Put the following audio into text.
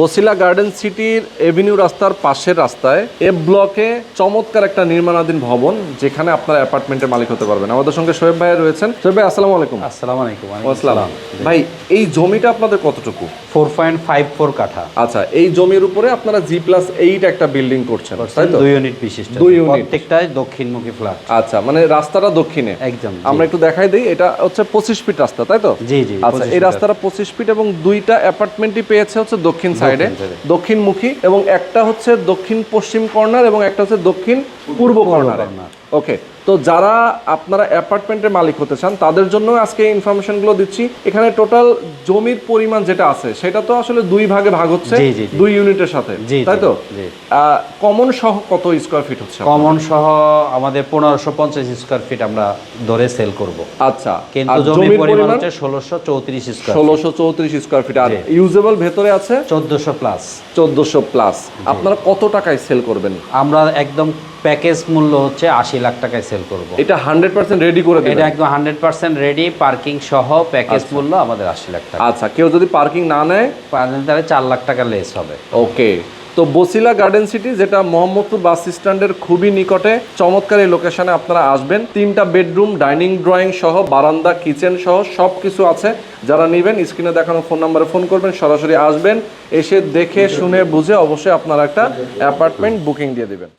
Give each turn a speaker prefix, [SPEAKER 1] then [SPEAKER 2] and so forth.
[SPEAKER 1] Basila garden সিটির Avenue রাস্তার পাশের রাস্তায় এ ব্লকে চমৎকার একটা নির্মাণাধীন ভবন যেখানে আপনার অ্যাপার্টমেন্টের মালিক হতে পারবেন। আমাদের সঙ্গে শোয়েব ভাই রয়েছেন। শোয়েব ভাই আসসালামু আলাইকুম।
[SPEAKER 2] আসসালামু আলাইকুম।
[SPEAKER 1] আসসালাম। ভাই এই জমিটা আপনাদের কতটুকু?
[SPEAKER 2] ফোর পয়েন্ট ফাইভ ফোর কাঠা।
[SPEAKER 1] আচ্ছা এই জমির উপরে আপনারা জি প্লাস এইট একটা বিল্ডিং করছেন তাই তো?
[SPEAKER 2] দুই ইউনিট বিশিষ্ট
[SPEAKER 1] দুই unit।
[SPEAKER 2] প্রত্যেকটাই দক্ষিণমুখী ফ্ল্যাট
[SPEAKER 1] আচ্ছা মানে রাস্তাটা দক্ষিণে।
[SPEAKER 2] একদম
[SPEAKER 1] আমরা একটু দেখাই দিই এটা হচ্ছে পঁচিশ ফিট রাস্তা তাই তো?
[SPEAKER 2] জি জি
[SPEAKER 1] আচ্ছা এই রাস্তাটা পঁচিশ ফিট এবং দুইটা অ্যাপার্টমেন্টই পেয়েছে হচ্ছে দক্ষিণ সাইডে দক্ষিণমুখী এবং একটা হচ্ছে দক্ষিণ পশ্চিম কর্নার এবং একটা হচ্ছে দক্ষিণ পূর্ব কর্নার। ওকে তো যারা আপনারা অ্যাপার্টমেন্টের মালিক হতে চান তাদের জন্য আজকে ইনফরমেশনগুলো দিচ্ছি। এখানে টোটাল জমির পরিমাণ যেটা আছে সেটা তো আসলে দুই ভাগে ভাগ হচ্ছে। দুই ইউনিটের সাথে তাই তো? কমন সহ কত স্কোয়ার ফিট হচ্ছে
[SPEAKER 2] কমন সহ আমাদের পনেরোশো পঞ্চাশ স্কোয়ার ফিট আমরা ধরে সেল করব।
[SPEAKER 1] আচ্ছা
[SPEAKER 2] কিন্তু জমির পরিমাণ হচ্ছে ষোলোশো চৌত্রিশ স্কোয়ার
[SPEAKER 1] ষোলোশো চৌত্রিশ স্কোয়ার ফিট আর ইউজেবল ভেতরে আছে?
[SPEAKER 2] চোদ্দোশো প্লাস
[SPEAKER 1] চোদ্দশো প্লাস আপনারা কত টাকায় সেল করবেন?
[SPEAKER 2] আমরা একদম প্যাকেজ মূল্য হচ্ছে আশি লাখ টাকায় সেল করব।
[SPEAKER 1] এটা হান্ড্রেড পার্সেন্ট রেডি করে
[SPEAKER 2] এটা একদম হান্ড্রেড পার্সেন্ট রেডি পার্কিং সহ প্যাকেজ মূল্য আমাদের আশি লাখ টাকা।
[SPEAKER 1] আচ্ছা কেউ যদি পার্কিং না নেয়?
[SPEAKER 2] তাহলে চার লাখ টাকা লেস হবে।
[SPEAKER 1] ওকে তো বসিলা গার্ডেন সিটি যেটা মোহাম্মদপুর বাস স্ট্যান্ডের খুবই নিকটে চমৎকার এই লোকেশনে আপনারা আসবেন। তিনটা বেডরুম ডাইনিং ড্রয়িং সহ বারান্দা কিচেন সহ সব কিছু আছে। যারা নেবেন স্ক্রিনে দেখানো ফোন নাম্বারে ফোন করবেন সরাসরি আসবেন। এসে দেখে শুনে বুঝে অবশ্যই আপনারা একটা অ্যাপার্টমেন্ট বুকিং দিয়ে দিবেন।